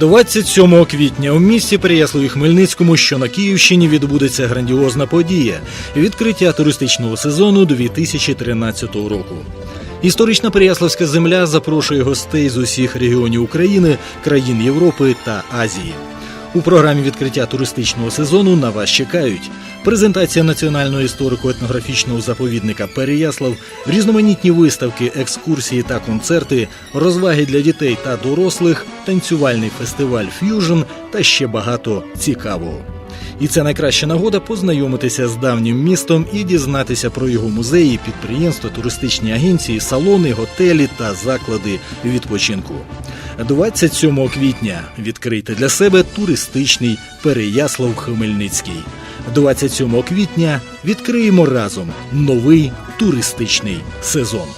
27 квітня у місті Переяславі Хмельницькому, що на Київщині, відбудеться грандіозна подія відкриття туристичного сезону 2013 року. Історична Переяславська земля запрошує гостей з усіх регіонів України, країн Європи та Азії. У програмі відкриття туристичного сезону на вас чекають презентація національного історико-етнографічного заповідника Переяслав, різноманітні виставки, екскурсії та концерти, розваги для дітей та дорослих, танцювальний фестиваль Ф'южн та ще багато цікавого. І це найкраща нагода познайомитися з давнім містом і дізнатися про його музеї, підприємства, туристичні агенції, салони, готелі та заклади відпочинку. 27 квітня відкрийте для себе туристичний Переяслав Хмельницький. 27 квітня відкриємо разом новий туристичний сезон.